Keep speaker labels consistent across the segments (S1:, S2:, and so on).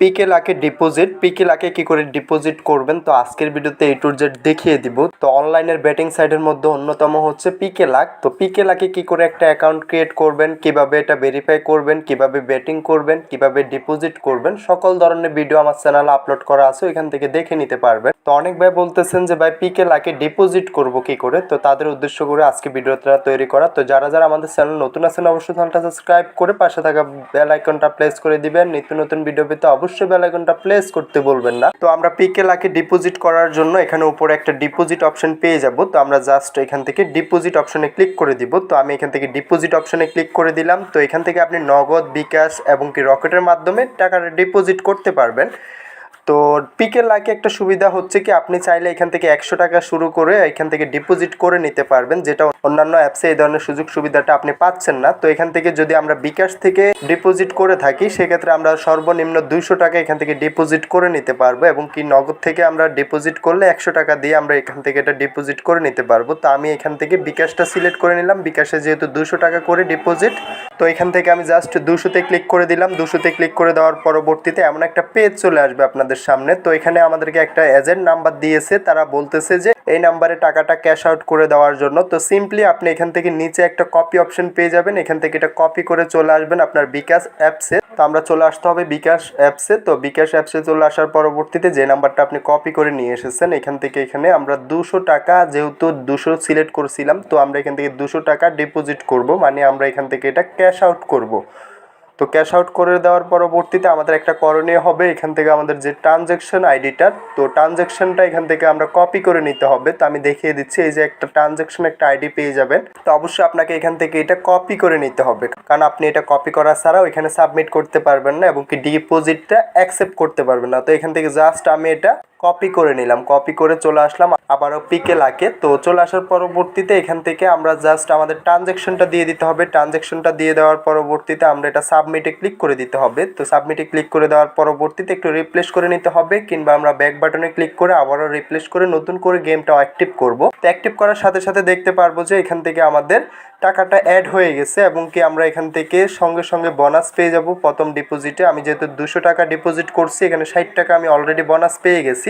S1: পিকে লাখে ডিপোজিট পিকে লাখে কি করে ডিপোজিট করবেন? তো আজকের ভিডিওতে এ টু জেড দেখিয়ে দিব। তো অনলাইনের ব্যাটিং সাইটের মধ্যে অন্যতম হচ্ছে পিকে লাখ তো পিকে লাখে কি করে একটা অ্যাকাউন্ট ক্রিয়েট করবেন? কীভাবে এটা ভেরিফাই করবেন? কীভাবে ব্যাটিং করবেন? কীভাবে ডিপোজিট করবেন? সকল ধরনের ভিডিও আমার চ্যানেলে আপলোড করা আছে এখান থেকে দেখে নিতে পারবেন। তো অনেক ভাই বলতেছেন যে, ভাই পিকে লাখে ডিপোজিট করব কি করে? তো তাদের উদ্দেশ্য করে আজকে ভিডিওটা তৈরি করা। তো যারা যারা আমাদের চ্যানেল নতুন আছেন, অবশ্যই চ্যানেলটা সাবস্ক্রাইব করে পাশে থাকা বেল আইকনটা প্লেস করে দিবেন। নিত্য নতুন ভিডিও পেতে অবশ্যই বেল আইকনটা প্লেস করতে বলবেন না। তো আমরা পিকে লাখে ডিপোজিট করার জন্য এখানে উপরে একটা ডিপোজিট অপশন পেয়ে যাব। তো আমরা জাস্ট এখান থেকে ডিপোজিট অপশনে ক্লিক করে দিব। তো আমি এখান থেকে ডিপোজিট অপশনে ক্লিক করে দিলাম। তো এখান থেকে আপনি নগদ, বিকাশ এবং কি রকেটের মাধ্যমে টাকাটা ডিপোজিট করতে পারবেন। তো পিকের লাখে একটা সুবিধা হচ্ছে কি, আপনি চাইলে এখান থেকে একশো টাকা শুরু করে এখান থেকে ডিপোজিট করে নিতে পারবেন, যেটা অন্যান্য অ্যাপসে এই ধরনের সুযোগ সুবিধাটা আপনি পাচ্ছেন না। তো এখান থেকে যদি আমরা বিকাশ থেকে ডিপোজিট করে থাকি, সেক্ষেত্রে আমরা সর্বনিম্ন দুইশো টাকা এখান থেকে ডিপোজিট করে নিতে পারব এবং কি নগদ থেকে আমরা ডিপোজিট করলে একশো টাকা দিয়ে আমরা এখান থেকে এটা ডিপোজিট করে নিতে পারব। তো আমি এখান থেকে বিকাশটা সিলেক্ট করে নিলাম, বিকাশে যেহেতু দুশো টাকা করে ডিপোজিট তো এখান থেকে আমি জাস্ট দুশোতে ক্লিক করে দিলাম। দুশোতে ক্লিক করে দেওয়ার পরবর্তীতে এমন একটা পেজ চলে আসবে আপনাদের সামনে। তো এখানে আমাদেরকে একটা এজেন্ট নাম্বার দিয়েছে। তারা বলতেছে যে, এই নাম্বারে টাকাটা ক্যাশ আউট করে দেওয়ার জন্য। তো সিম্পলি আপনি এখান থেকে নিচে একটা কপি অপশন পেয়ে যাবেন। এখান থেকে এটা কপি করে চলে আসবেন আপনার বিকাশ অ্যাপসে তো আমরা চলে আসতে হবে বিকাশ অ্যাপসে তো বিকাশ অ্যাপসে চলে আসার পরবর্তীতে যে নাম্বারটা আপনি কপি করে নিয়ে এসেছেন, এখান থেকে এখানে আমরা দুশো টাকা যেহেতু দুশো সিলেক্ট করেছিলাম, তো আমরা এখান থেকে দুশো টাকা ডিপোজিট করব। মানে আমরা এখান থেকে এটা ক্যাশ আউট করব। তো ক্যাশ আউট করে দেওয়ার পরবর্তীতে আমাদের একটা করণীয় হবে, এখান থেকে আমাদের যে ট্রানজ্যাকশন আইডিটা তো ট্রানজ্যাকশনটা এখান থেকে আমরা কপি করে নিতে হবে। তো আমি দেখিয়ে দিচ্ছি, এই যে একটা ট্রানজ্যাকশন একটা আইডি পেয়ে যাবেন। তো অবশ্যই আপনাকে এখান থেকে এটা কপি করে নিতে হবে। কারণ আপনি এটা কপি করা ছাড়াও এখানে সাবমিট করতে পারবেন না এবং কি ডিপোজিটটা অ্যাকসেপ্ট করতে পারবেন না। তো এখান থেকে জাস্ট আমি এটা কপি করে নিলাম। কপি করে চলে আসলাম, আবারও পিকে লাকে তো চলে আসার পরবর্তীতে এখান থেকে আমরা জাস্ট আমাদের ট্রানজ্যাকশনটা দিয়ে দিতে হবে। ট্রানজ্যাকশনটা দিয়ে দেওয়ার পরবর্তীতে আমরা এটা সাবমিটে ক্লিক করে দিতে হবে। তো সাবমিটে ক্লিক করে দেওয়ার পরবর্তীতে একটু রিপ্লেস করে নিতে হবে, কিংবা আমরা ব্যাক বাটনে ক্লিক করে আবারও রিপ্লেস করে নতুন করে গেমটা অ্যাক্টিভ করব। তো অ্যাক্টিভ করার সাথে সাথে দেখতে পারব যে এখান থেকে আমাদের টাকাটা অ্যাড হয়ে গেছে এবং কি আমরা এখান থেকে সঙ্গে সঙ্গে বোনাস পেয়ে যাব। প্রথম ডিপোজিটে আমি যেহেতু দুশো টাকা ডিপোজিট করছি, এখানে ষাট টাকা আমি অলরেডি বোনাস পেয়ে গেছি।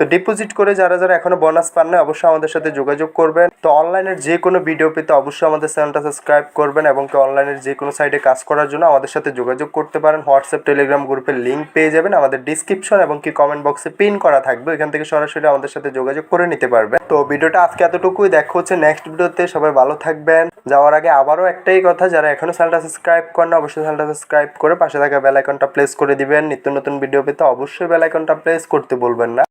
S1: তো ডিপোজিট করে যারা যারা এখনও বোনাস পান না অবশ্যই আমাদের সাথে যোগাযোগ করবেন। তো অনলাইনের যে কোনো ভিডিও পেতে অবশ্যই আমাদের চ্যানেলটা সাবস্ক্রাইব করবেন এবং অনলাইনের যে কোনো সাইটে কাজ করার জন্য আমাদের সাথে যোগাযোগ করতে পারেন। হোয়াটসঅ্যাপ টেলিগ্রাম গ্রুপের লিঙ্ক পেয়ে যাবেন। আমাদের ডিসক্রিপশন এবং কি কমেন্ট বক্সে পিন করা থাকবে এখান থেকে সরাসরি আমাদের সাথে যোগাযোগ করে নিতে পারবেন। তো ভিডিওটা আজকে এতটুকুই। দেখা হচ্ছে নেক্সট ভিডিওতে। সবাই ভালো থাকবেন। যাওয়ার আগে আবারও একটাই কথা, যারা এখনও চ্যানেলটা সাবস্ক্রাইব করেন অবশ্যই চ্যানেলটা সাবস্ক্রাইব করে পাশে থাকা বেল আইকনটা প্লেস করে দিবেন। নিত্য নতুন ভিডিও পেতে অবশ্যই বেল আইকনটা প্লেস করতে বলবেন না।